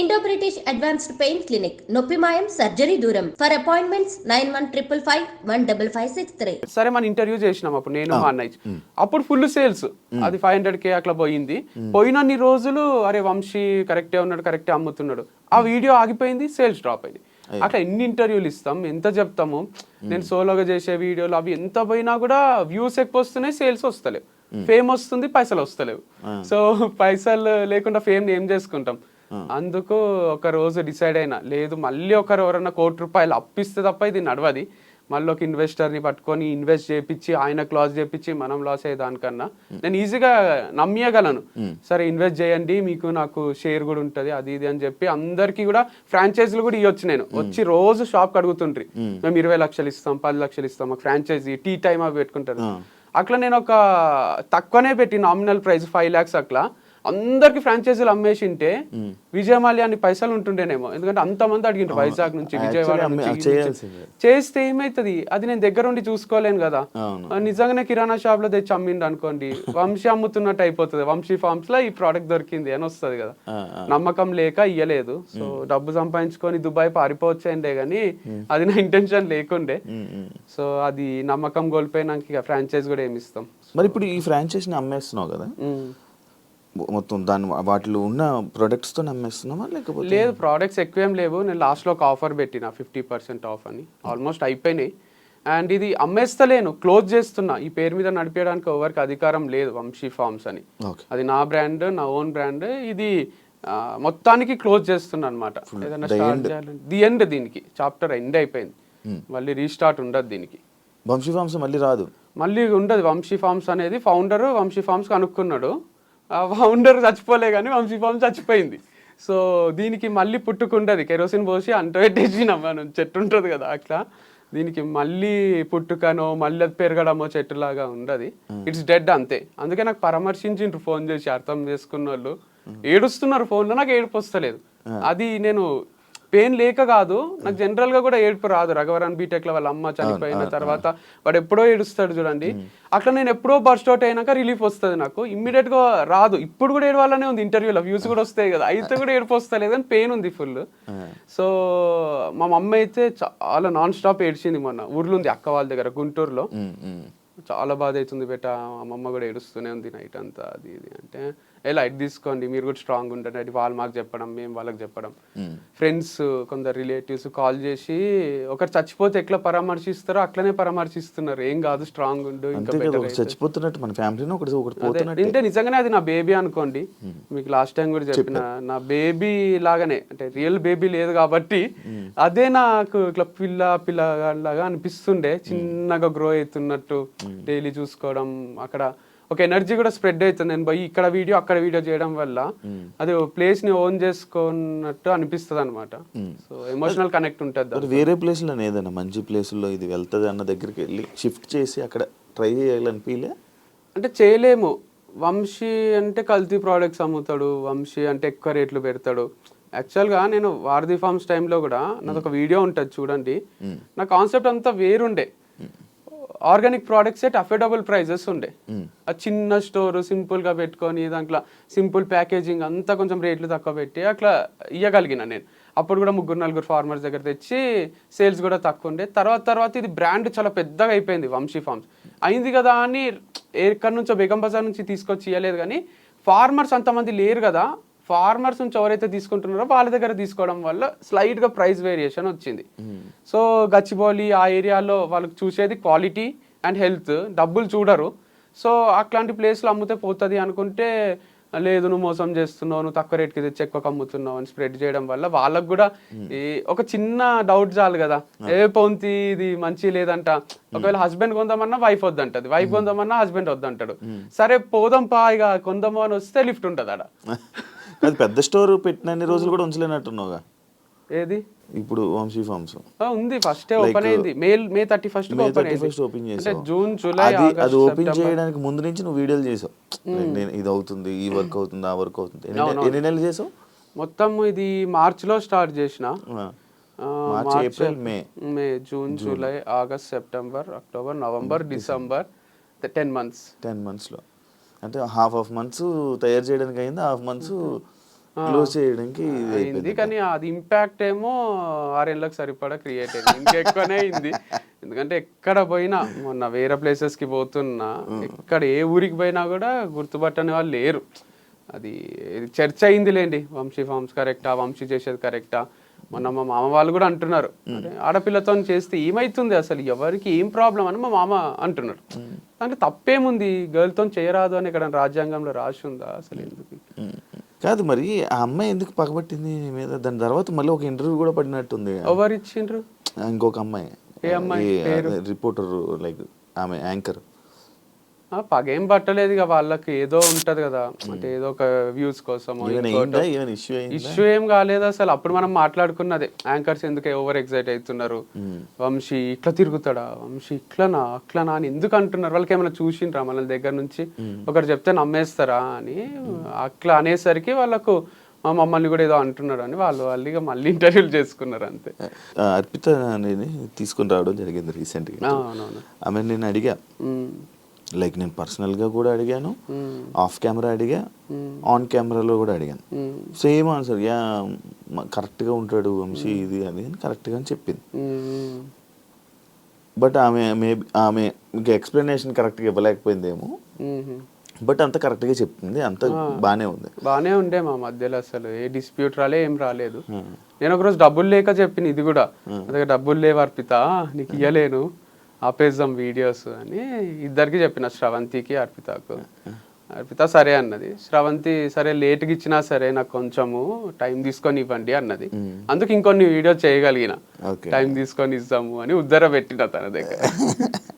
Indo British advanced pain clinic నొప్పి మాయం surgery దూరం for appointments nine one triple five one double five six three సరే మన interview చేసినాం అప్పుడు నేను మా అన్నయ్య అప్పుడు ఫుల్ సేల్స్ అది ఫైవ్ హండ్రెడ్ కే అట్లా పోయింది. పోయినన్ని రోజులు అరే వంశీ కరెక్టే ఉన్నాడు కరెక్టే అమ్ముతున్నాడు. ఆ వీడియో ఆగిపోయింది సేల్స్ డ్రాప్ అయింది. అట్లా ఎన్ని ఇంటర్వ్యూలు ఇస్తాం ఎంత చెప్తాము? నేను సోలోగా చేసే వీడియోలు అవి ఎంత పోయినా కూడా వ్యూస్ ఎక్కువ వస్తున్నాయి సేల్స్ వస్తలేవు. ఫేమ్ వస్తుంది పైసలు వస్తలేవు. సో పైసలు లేకుండా ఫేమ్ ఏం చేసుకుంటాం? అందుకు ఒక రోజు డిసైడ్ అయినా. లేదు మళ్ళీ ఒకరు ఎవరన్నా కోటి రూపాయలు అప్పిస్తే తప్ప ఇది నడవది. మళ్ళీ ఒక ఇన్వెస్టర్ని పట్టుకొని ఇన్వెస్ట్ చేపించి ఆయన క్లాస్ చేపించి మనం లాస్ అయ్యే దానికన్నా నేను ఈజీగా నమ్మేయగలను. సరే ఇన్వెస్ట్ చేయండి మీకు నాకు షేర్ కూడా ఉంటుంది అది ఇది అని చెప్పి అందరికీ కూడా ఫ్రాంచైజీలు కూడా ఇవ్వచ్చు నేను. వచ్చి రోజు షాప్ అడుగుతుండ్రి. మేము. ఇరవై లక్షలు ఇస్తాం పది లక్షలు ఇస్తాం మాకు ఫ్రాంచైజీ టీ టైమ్ అవి పెట్టుకుంటారు. అట్లా నేను ఒక తక్కువనే పెట్టి నామినల్ ప్రైస్ ఫైవ్ ల్యాక్స్ అట్లా. అందరికి ఫ్రాంచైజీలు అమ్మేసింటే విజయమాల్య అని పైసలు ఉంటుండేనేమో. ఎందుకంటే అంతమంది అడిగిండ్రు వైజాగ్ నుంచి విజయవాడ నుంచి. చేస్తే ఏమైతుంది? అది నేను దగ్గర ఉండి చూసుకోలేను కదా. నిజంగానే కిరాణా షాప్లో తెచ్చి అమ్మిండు అనుకోండి. వంశీ అమ్ముతున్నట్టు అయిపోతుంది. వంశీ ఫార్మ్స్లో ఈ ప్రోడక్ట్ దొరికింది అని వస్తుంది కదా. నమ్మకం లేక ఇయ్యలేదు. సో డబ్బు సంపాదించుకొని దుబాయ్ పారిపోవచ్చేయండే కానీ అది నా ఇంటెన్షన్ లేకుండే. సో అది నమ్మకం కోల్పోయినాక ఇక ఫ్రాంచైజ్ కూడా ఏమి ఇస్తాం. మరి ఇప్పుడు ఈ ఫ్రాంచైజీని అమ్మేస్తున్నావు కదా. మొత్తం దాని వాటిలో ఉన్న ప్రొడక్ట్స్తో అమ్మేస్తున్నావా లేకపోతే? లేదు ప్రోడక్ట్స్ ఎక్కువ లేవు. నేను లాస్ట్లో ఒక ఆఫర్ పెట్టిన ఫిఫ్టీ పర్సెంట్ ఆఫ్ అని. ఆల్మోస్ట్ అయిపోయినాయి. అండ్ ఇది అమ్మేస్తలేను క్లోజ్ చేస్తున్నా. ఈ పేరు మీద నడిపేయడానికి ఎవరికి అధికారం లేదు వంశీ ఫార్మ్స్ అని. అది నా బ్రాండ్ నా ఓన్ బ్రాండ్ ఇది మొత్తానికి క్లోజ్ చేస్తున్నా అనమాట ఏదైనా స్టార్ట్. చేయాలంటే ది ఎండ్ దీనికి. చాప్టర్ ఎండ్ అయిపోయింది. మళ్ళీ రీస్టార్ట్ ఉండదు దీనికి. వంశీ ఫార్మ్స్ మళ్ళీ రాదు. మళ్ళీ ఉండదు. వంశీ ఫార్మ్స్ అనేది ఫౌండర్ వంశీ ఫార్మ్స్ కనుక్కున్నాడు. ఫౌండర్ చచ్చిపోలే కానీ వంశీ ఫార్మ్స్ చచ్చిపోయింది. సో దీనికి మళ్ళీ పుట్టుకుండదు కెరోసిన్ పోసి అంట పెట్టేసినాం మనం చెట్టు ఉంటుంది కదా అట్లా. దీనికి మళ్ళీ పుట్టుకనో మళ్ళీ అది పెరగడమో చెట్టులాగా ఉండదు. ఇట్స్ డెడ్ అంతే. అందుకే నాకు పరామర్శించిండ్రు ఫోన్ చేసి అర్థం చేసుకున్న వాళ్ళు ఏడుస్తున్నారు ఫోన్లో నాకు ఏడుపు వస్తలేదు. అది నేను పెయిన్ లేక కాదు నాకు జనరల్గా కూడా ఏడుపు రాదు. రఘవరన్ బీటెక్లో వాళ్ళ అమ్మ చనిపోయిన తర్వాత వాడు ఎప్పుడో ఏడుస్తాడు చూడండి. అట్లా నేను ఎప్పుడో బర్స్ట్ అవుట్ అయినాక రిలీఫ్ వస్తుంది నాకు. ఇమ్మీడియట్గా రాదు. ఇప్పుడు కూడా ఏడవాలనే ఉంది ఇంటర్వ్యూలో వ్యూస్ కూడా వస్తాయి కదా. అయితే కూడా ఏడుపు వస్తలేదు కానీ పెయిన్ ఉంది ఫుల్ సో మా మమ్మ అయితే చాలా నాన్ స్టాప్ ఏడ్చింది మొన్న. ఊర్లో ఉంది అక్క వాళ్ళ దగ్గర గుంటూరులో. చాలా బాధ అవుతుంది బేట. అమ్మమ్మ కూడా ఏడుస్తూనే ఉంది నైట్ అంతా అది ఇది అంటే. లైట్ తీసుకోండి మీరు కూడా స్ట్రాంగ్ ఉంటుంది అది వాళ్ళు మాకు చెప్పడం మేము వాళ్ళకి చెప్పడం. ఫ్రెండ్స్ కొందరు రిలేటివ్స్ కాల్ చేసి ఒకరు చచ్చిపోతే ఎట్లా పరామర్శిస్తారో అట్లనే పరామర్శిస్తున్నారు. ఏం కాదు స్ట్రాంగ్ ఉండు. చచ్చిపోతున్నట్టు మన ఒకటి ఒకటి అంటే నిజంగానే అది నా బేబీ అనుకోండి. మీకు లాస్ట్ టైం కూడా చెప్పిన నా బేబీ లాగానే అంటే రియల్ బేబీ లేదు కాబట్టి అదే నాకు ఇట్లా పిల్ల పిల్లలాగా అనిపిస్తుండే. చిన్నగా గ్రో అవుతున్నట్టు డైలీ చూసుకోవడం అక్కడ ఒక ఎనర్జీ కూడా స్ప్రెడ్ అవుతుంది. నేను పోయి ఇక్కడ వీడియో అక్కడ వీడియో చేయడం వల్ల అది ప్లేస్ని ఓన్ చేసుకున్నట్టు అనిపిస్తుంది అనమాట సో ఎమోషనల్ కనెక్ట్ ఉంటుంది వేరే ప్లేస్లో ఏదైనా మంచి ప్లేసుల్లో ఇది వెళ్తుంది అన్న దగ్గరికి వెళ్ళి షిఫ్ట్ చేసి అక్కడ ట్రై చేయాలని ఫీలే అంటే చేయలేము. వంశీ అంటే కల్తీ ప్రోడక్ట్స్ అమ్ముతాడు. వంశీ అంటే ఎక్కువ రేట్లు పెడతాడు. యాక్చువల్గా నేను వారధి ఫార్మ్స్ టైంలో కూడా నాది ఒక వీడియో ఉంటుంది చూడండి. నా కాన్సెప్ట్ అంతా వేరుండే. ఆర్గానిక్ ప్రోడక్ట్స్ అఫోర్డబుల్ ప్రైజెస్ ఉండే. ఆ చిన్న స్టోర్ సింపుల్గా పెట్టుకొని దాంట్లో సింపుల్ ప్యాకేజింగ్ అంతా కొంచెం రేట్లు తక్కువ పెట్టి అట్లా ఇవ్వగలిగిన నేను. అప్పుడు కూడా ముగ్గురు నలుగురు ఫార్మర్స్ దగ్గర తెచ్చి సేల్స్ కూడా తక్కువ ఉండే. తర్వాత తర్వాత ఇది బ్రాండ్ చాలా పెద్దగా అయిపోయింది వంశీ ఫార్మ్స్. అయింది కదా అని ఎక్కడి నుంచో బేగం బజార్ నుంచి తీసుకొచ్చి ఇవ్వలేదు కానీ ఫార్మర్స్ అంతమంది లేరు కదా ఫార్మర్స్ నుంచి ఎవరైతే తీసుకుంటున్నారో వాళ్ళ దగ్గర తీసుకోవడం వల్ల స్లైట్గా ప్రైస్ వేరియేషన్ వచ్చింది. సో గచ్చిబౌలి ఆ ఏరియాలో వాళ్ళకి చూసేది క్వాలిటీ అండ్ హెల్త్. డబ్బులు చూడరు. సో అట్లాంటి ప్లేస్లో అమ్మితే పోతుంది అనుకుంటే లేదు నువ్వు మోసం చేస్తున్నావు నువ్వు తక్కువ రేట్కి తెచ్చి ఎక్కువ అమ్ముతున్నావు అని స్ప్రెడ్ చేయడం వల్ల వాళ్ళకు కూడా ఈ ఒక చిన్న డౌట్ చాలు కదా. ఏ పొంతి ఇది మంచి లేదంట. ఒకవేళ హస్బెండ్ కొందామన్నా వైఫ్ వద్దంటది. వైఫ్ కొందామన్నా హస్బెండ్ వద్దంటాడు. సరే పోదాం పా ఇక కొందాము అని వస్తే లిఫ్ట్ ఉంటుంది ఆడ అది పెద్ద స్టోర్ పెట్టినన్ని రోజులు కూడా ఉంచలేనట్టున్నావుగా. ఏది? ఇప్పుడు వంశీ ఫార్మ్స్. ఉంది ఫస్ట్ ఓపెన్ అయింది. May May thirty first May open thirty first open చేసావు. జూన్ జూలై అది అది ఓపెన్ చేయడానికి ముందు నుంచి నువ్వు వీడియోలు చేసావు. Like నేను ఇది అవుతుంది ఈ వర్క్ అవుతుంది ఆ వర్క్ అవుతుంది. ఎన్ని నెలలు చేసావు? మొత్తం ఇది మార్చ్లో స్టార్ట్ చేసిన. March, April, May. May June July August September October November December ten months ten మంత్స్లో అంటే హాఫ్ ఆఫ్ మంత్స్ తయారు చేయడానికి అయింది హాఫ్ మంత్స్ క్లోజ్ చేయడానికి ఇది అయింది. కానీ అది ఇంపాక్ట్ ఏమో ఆరేళ్ళకి సరిపడా క్రియేట్ అయింది ఇంకెక్కువనే అయింది. ఎందుకంటే ఎక్కడ పోయినా మొన్న వేరే ప్లేసెస్కి పోతున్నా ఎక్కడ ఏ ఊరికి పోయినా కూడా గుర్తుపట్టని వాళ్ళు లేరు. అది చర్చ అయింది లేండి. వంశీ ఫార్మ్స్ కరెక్టా వంశీ చేసేది కరెక్టా మొన్న మా మామ వాళ్ళు కూడా అంటున్నారు. ఆడపిల్లతో చేస్తే ఏమైతుంది అసలు? ఎవరికి ఏం ప్రాబ్లం అని మా మామ అంటున్నారు. దాంట్లో తప్పేముంది? గర్ల్తో చేయరాదు అని ఇక్కడ రాజ్యాంగంలో రాసి ఉందా? అసలు ఎందుకు. కాదు మరి ఆ అమ్మాయి ఎందుకు పగబట్టింది నీ మీద? దాని తర్వాత మళ్ళీ ఒక ఇంటర్వ్యూ కూడా పడినట్టుంది. ఎవరు ఇచ్చిండ్రు? ఇంకొక అమ్మాయి? రిపోర్టర్ లైక్ ఆమె యాంకర్. పగేం పట్టలేదు ఇక వాళ్ళకి. ఏదో ఉంటది కదా. అంటే ఏదో ఒక వ్యూస్ కోసం ఇష్యూ ఏం కాలేదు అసలు. అప్పుడు మనం మాట్లాడుకున్నదే. యాంకర్స్ ఎందుకు ఓవర్ ఎగ్జైట్ అవుతున్నారు? వంశీ ఇట్లా తిరుగుతాడా? వంశీ ఇట్లనా? అట్లనా అని ఎందుకు అంటున్నారు? వాళ్ళకి ఏమైనా చూసిండ్రా? మన దగ్గర నుంచి ఒకరు చెప్తే నమ్మేస్తారా అని అట్లా అనేసరికి వాళ్ళకు మా మమ్మల్ని కూడా ఏదో అంటున్నారు అని వాళ్ళు వాళ్ళు ఇక మళ్ళీ ఇంటర్వ్యూలు చేసుకున్నారు అంతే. అర్పిత అనేది తీసుకుని రావడం జరిగింది రీసెంట్గా ఆమె నేను అడిగా లైక్ నేను పర్సనల్గా కూడా అడిగాను. ఆఫ్ కెమెరా అడిగా. ఆన్ కెమెరాలో కూడా అడిగాను. సేమ్ ఆన్సర్ యా కరెక్ట్గా ఉంటాడు వంశీ ఇది అది అని కరెక్ట్గా అని చెప్పింది. బట్ ఆమె మేబీ ఆమె ఇంకా ఎక్స్ప్లెనేషన్ కరెక్ట్గా ఇవ్వలేకపోయిందేమో. బట్ అంత కరెక్ట్గా చెప్పింది అంత బాగానే ఉంది. బానే ఉండే మా మధ్యలో అసలు. ఏ డిస్ప్యూట్ రాలే ఏం రాలేదు. నేను ఒకరోజు డబ్బులు లేక చెప్పిన ఇది కూడా. డబ్బులు లేవు అర్పిత. నీకు ఇయ్యలేను. ఆపేద్దాం వీడియోస్ అని ఇద్దరికి చెప్పిన శ్రవంతికి అర్పితకు. అర్పిత సరే అన్నది. శ్రవంతి సరే లేట్గా ఇచ్చినా సరే నాకు కొంచెము టైం తీసుకొని ఇవ్వండి అన్నది. అందుకు ఇంకొన్ని వీడియో చేయగలిగిన. టైం తీసుకొని ఇస్తాము అని ఉద్దర పెట్టిన తన దగ్గర.